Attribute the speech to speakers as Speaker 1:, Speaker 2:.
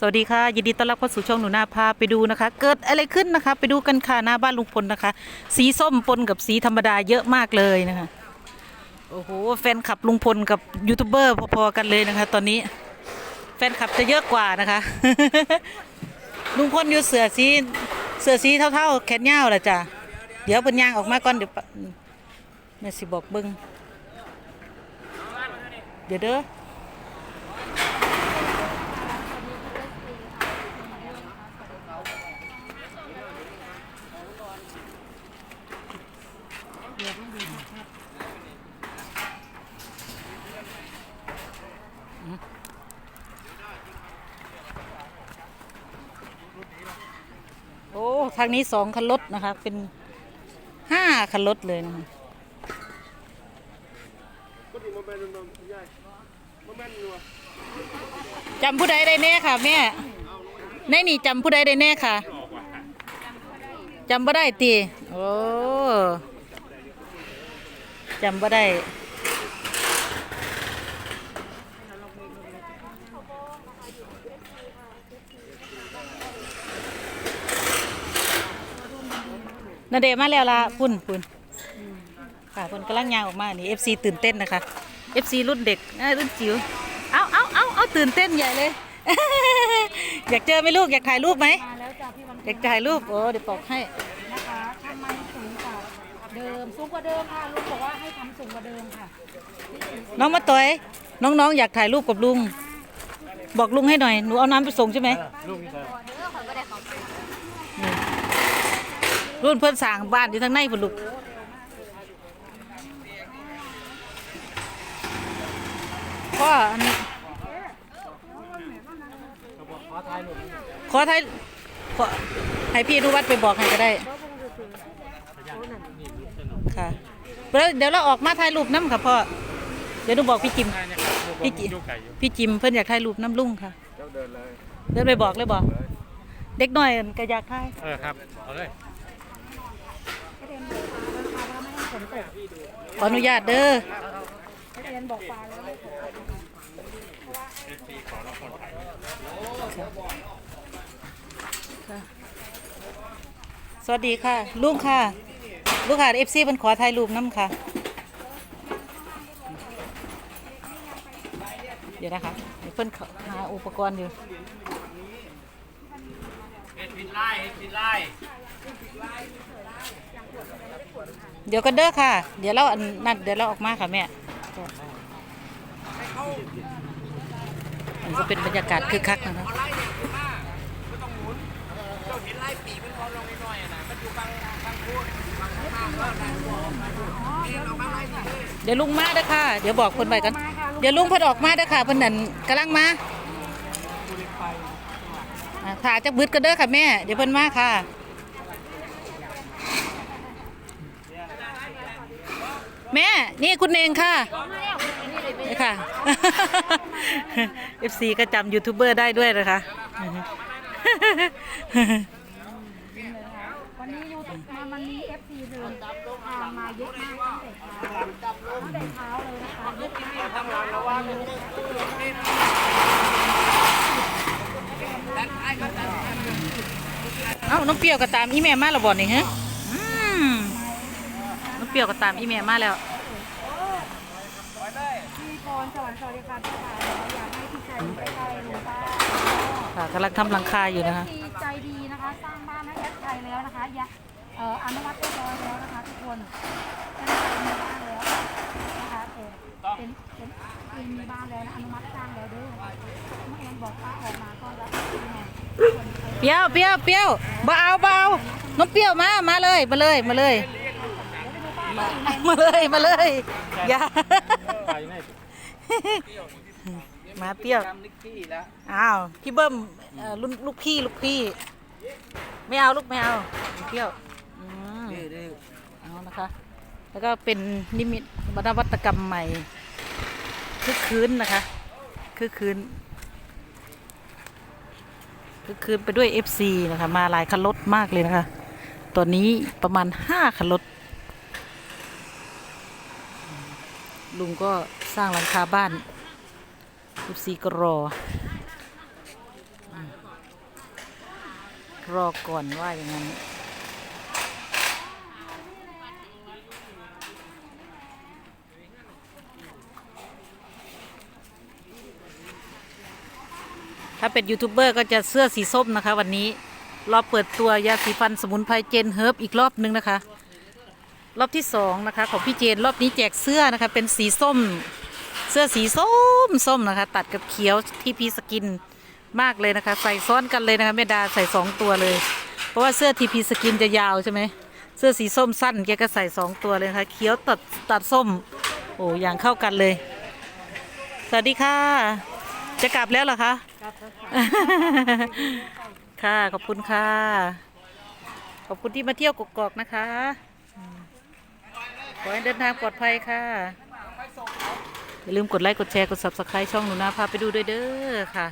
Speaker 1: สวัสดีค่ะยินดีต้อนรับเข้าสู่ช่องหนูนาพาไปดูนะคะ เกิดอะไรขึ้นนะคะ ไปดูกันค่ะหน้าบ้านลุงพลนะคะ สีส้มปนกับสีธรรมดาเยอะมากเลยนะคะโอ้โหแฟนคลับลุงพลกับยูทูบเบอร์พอๆกันเลยนะคะ ตอนนี้แฟนคลับจะเยอะกว่านะคะ ลุงพลอยู่เสือสีเสือสีเท่าๆ แขนยาวแหละจ้ะเดี๋ยวเพิ่นยางออกมาก่อนเดี๋ยวแม่สิบอกเบิ้งเดี๋ยวเด้อ ทางนี้สองคันรถนะคะ เป็นห้าคันรถเลยนะคะจำผู้ใดได้แน่ค่ะ แม่ในนี่จำผู้ใดได้แน่ค่ะจำบ่ได้ตีโอ้จำบ่ได้ นาเดชน์มาแล้วล่ะพุ่นพุ่นค่ะพุ่นกำลังยางออกมานี่เอฟซีตื่นเต้นนะคะเอฟซีรุ่นเด็กเอ้ยรุ่นจิ๋วเอาเอาเอาเอาตื่นเต้นใหญ่เลย อยากเจอไหมลูกอยากถ่ายรูปไหม
Speaker 2: มาแล้วจ้ะพี่วัน
Speaker 1: อยากถ่ายรูปโอ้เดี๋ยวบอกให้
Speaker 2: นะคะทำไมสูงกว่าเดิมสูงกว่าเดิมค่ะลุงบอกว่าให้ทำสูงกว่าเดิมค่ะ
Speaker 1: น้องมาต่อยน้องๆ อยากถ่ายรูปกับลุง บอกลุงให้หน่อย หนูเอาน้ำไปส่งใช่ไหมนี่ รุ่นเพื่อนสร้างบ้านอยู่ทางในพุ่นลูกพ่ออันนี้ขอถ่ายขอให้พี่อนุวัฒน์ไปบอกให้ก็ได้ค่ะเดี๋ยวเดี๋ยวเราออกมาถ่ายรูปน้ำค่ะพ่อ เดี๋ยวหนูบอกพี่จิม พี่จิพี่จิมเพิ่นอยากถ่ายรูปน้ำลุงค่ะเดินไปบอกเลยบอก เด็กหน่อยก็อยากถ่าย
Speaker 3: เออครับ เอาเลย
Speaker 1: ขออนุญาตเด้อ
Speaker 2: เรียนบอกปลาแล้ว
Speaker 1: สวัสดีค่ะ ลุงค่ะ ลูกค่ะเอฟซีเพิ่นขอถ่ายรูปน้ำค่ะ เดี๋ยวนะคะเพิ่นหาอุปกรณ์อยู่
Speaker 3: เฮ็ดผิดไล่เฮ็ดผิดไล่
Speaker 1: เดี๋ยวกันเด้อค่ะ เดี๋ยวเราอันนั่นเดี๋ยวเราออกมาค่ะแม่อันก็เป็นบรรยากาศคึกคักนะคะ
Speaker 3: ไล่เนี่ยคุณมาไม่ต้องหมุนเจ้าเห็นไล่ปีกมับเดี๋
Speaker 1: ยวลุงมาเด้อค่ะ เดี๋ยวบอกคนไปกัน เดี๋ยวลุงพิ่นออกมาเด้อค่ะเพิ่นนั่นกำลังมาถ่าจักบึดกันเด้อค่ะแม่ เดี๋ยวเพิ่นมาค่ะ แม่ นี่คุณเองค่ะนี่ค่ะ FC ก็จำยูทูบเบอร์ได้ด้วยนะคะ
Speaker 2: วันนี้ยูทูบมามันมีเอฟซีเดินทางมาเยอะมากตั้งแต่เช้าตั้งแต่เช้าเลยนะคะเยอะมาก
Speaker 3: ทำงานระวัง
Speaker 1: เอ้าน้องเปรี้ยวก็ตามอีแม่มาแล้วบ่นี่ฮะ เปรี้ยวก็ตามอีแม่มาแล้ว
Speaker 2: พี่พรสวรรค์สวัสดีค่ะพี่ชายอยากให้พี่ชายอยู่ใกล้ๆลุงป้า
Speaker 1: ค่ะกำลังทำหลังคาอยู่นะคะ
Speaker 2: ดีใจดีนะคะ สร้างบ้านให้แอดไทยแล้วนะคะยะเอ่ออนุมัติเรียบร้อยแล้วนะคะทุกคนแอดไทยมีบ้านแล้วนะคะเป็นเป็นเป็นมีบ้านแล้วนะอนุมัติสร้างแล้วเด้อเมื่อเอ็นบอกว่าออกมาก็รับที่ไง
Speaker 1: เปรี้ยวเปรี้ยวเปรี้ยวบ่เอาบ่เอาน้องเปรี้ยวมามาเลยมาเลยมาเลย มาเลยมาเลยอย่ามาเปรี้ยว
Speaker 3: จำนิกกี้แล้ว
Speaker 1: อ้าวพี่เบิ้มรุ่นลูกพี่ลูกพี่ ไม่เอาลูกไม่เอาเปรี้ยวอืมเอานะคะ แล้วก็เป็นนิมิตนวัตกรรมใหม่คือคืนนะคะ คือคืนคือคืนไปด้วย FC นะคะ มาหลายคันรถมากเลยนะคะตอนนี้ประมาณห้าคันรถ ลุงก็สร้างหลังคาบ้าน FC ก็รอ รอก่อนว่าอย่างนั้น ถ้าเป็นยูทูบเบอร์ก็จะเสื้อสีส้มนะคะวันนี้ รอบเปิดตัวยาสีฟันสมุนไพรเจนเฮิร์บอีกรอบนึงนะคะ รอบที่สองนะคะ ของพี่เจนรอบนี้แจกเสื้อนะคะ เป็นสีส้ม เสื้อสีส้มส้มนะคะ ตัดกับเขียวที่พีสกินมากเลยนะคะ ใส่ซ้อนกันเลยนะคะแม่ดาใส่สองตัวเลย เพราะว่าเสื้อทีพีสกินจะยาวใช่ไหมเสื้อสีส้มสั้นแกก็ใส่สองตัวเลยนะคะเขียวตัดตัดส้ม โอ้อย่างเข้ากันเลย สวัสดีค่ะ จะกลับแล้วเหรอคะค่ะขอบคุณค่ะ ขอบคุณที่มาเที่ยวกกอกนะคะ ขอให้เดินทางปลอดภัยค่ะ อย่าลืมกดไลค์ กดแชร์ กด subscribe ช่องหนูนาพาไปดูด้วยเด้อค่ะ